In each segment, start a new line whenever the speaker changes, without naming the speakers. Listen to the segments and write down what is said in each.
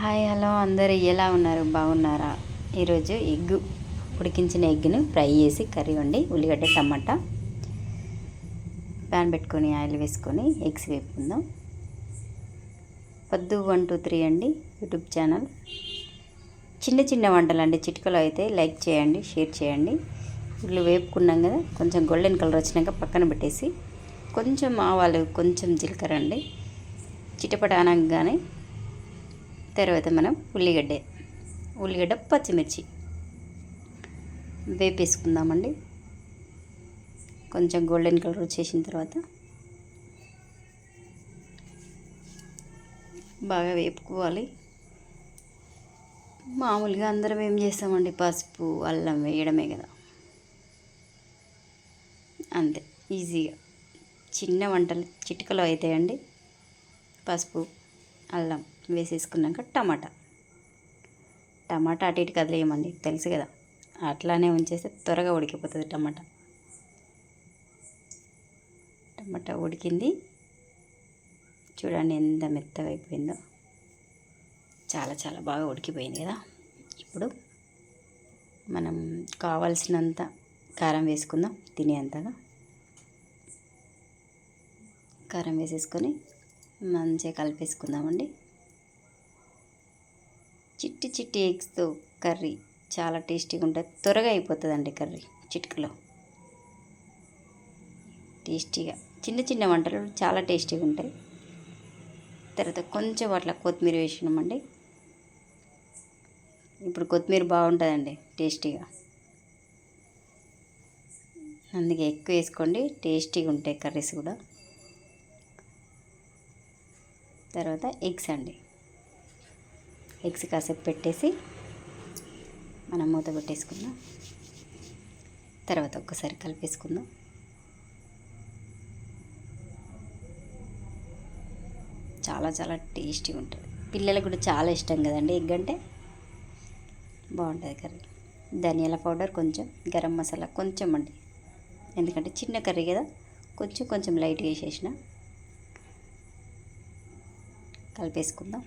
Hi hello. అందరు ఎలా ఉన్నారు? బాగున్నారా? ఈరోజు ఎగ్ ఉడికించిన ఎగ్ను ఫ్రై చేసి కర్రీ వండి ఉల్లిగడ్డ టమాటా ప్యాన్ పెట్టుకొని ఆయిల్ వేసుకొని ఎగ్స్ వేపుకుందాం. పద్దు వన్ టూ త్రీ అండి యూట్యూబ్ ఛానల్. చిన్న చిన్న వంటలు అండి చిటికలో అయితే లైక్ చేయండి షేర్ చేయండి. ఇల్లు వేపుకున్నాం కదా కొంచెం గోల్డెన్ కలర్ వచ్చినాక పక్కన పెట్టేసి కొంచెం ఆవాలు కొంచెం జీలకర్ర అండి. చిటపట అనగానే తర్వాత మనం ఉల్లిగడ్డ ఉల్లిగడ్డ పచ్చిమిర్చి వేపేసుకుందామండి. కొంచెం గోల్డెన్ కలర్ వచ్చేసిన తర్వాత బాగా వేపుకోవాలి. మామూలుగా అందరం ఏం చేస్తామండి? పసుపు అల్లం వేయడమే కదా. అంతే ఈజీగా. చిన్న వంటలు చిటికలో అవుతాయండి పసుపు అల్లం. వేసేసుకున్నాక టమాటా. టమాటా అటు ఇటు కదిలేయమండి తెలుసు కదా. అట్లానే ఉంచేస్తే త్వరగా ఉడికిపోతుంది టమాటా. టమాటా ఉడికింది. చూడండి ఎంత మెత్తగా అయిపోయిందో చాలా చాలా బాగా ఉడికిపోయింది కదా. ఇప్పుడు మనం కావాల్సినంత కారం వేసుకుందాం తినేంతగా. కారం వేసేసుకొని మంచిగా కలిపేసుకుందామండి. చిట్టి చిట్టి ఎగ్స్తో కర్రీ చాలా టేస్టీగా ఉంటుంది త్వరగా అయిపోతుందండి కర్రీ చిటికలో. టేస్టీగా. చిన్న చిన్న వంటలు చాలా టేస్టీగా ఉంటాయి. తర్వాత కొంచెం అట్లా కొత్తిమీర వేసినామండి. ఇప్పుడు కొత్తిమీర బాగుంటుందండి టేస్టీగా. అందుకే ఎక్కువ వేసుకోండి టేస్టీగా ఉంటాయి కర్రీస్ కూడా. తర్వాత ఎగ్స్ అండి. ఎగ్స్ కాసేపు పెట్టేసి మనం మూత పెట్టేసుకుందాం. తర్వాత ఒక్కసారి కలిపేసుకుందాం. చాలా చాలా టేస్టీగా ఉంటుంది. పిల్లలకు కూడా చాలా ఇష్టం కదండి ఎగ్ అంటే? బాగుంటుంది కర్రీ. ధనియాల పౌడర్ కొంచెం గరం మసాలా కొంచెం అండి. ఎందుకంటే చిన్న కర్రీ కదా కొంచెం కొంచెం లైట్గా వేసేసిన. కలిపేసుకుందాం.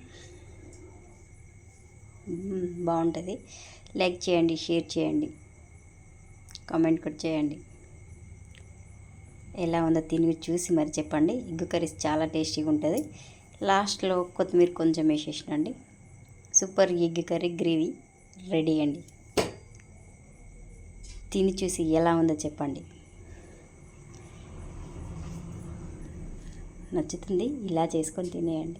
బాగుంటుంది. లైక్ చేయండి షేర్ చేయండి. కామెంట్ కూడా చేయండి. ఎలా ఉందో తిని చూసి మరి చెప్పండి. ఎగ్గు కర్రీస్ చాలా టేస్టీగా ఉంటుంది. లాస్ట్లో కొత్తిమీర కొంచెం వేసేసినండి. Super egg curry gravy ready అండి. తిని చూసి ఎలా ఉందో చెప్పండి. నచ్చుతుంది ఇలా చేసుకొని తినేయండి.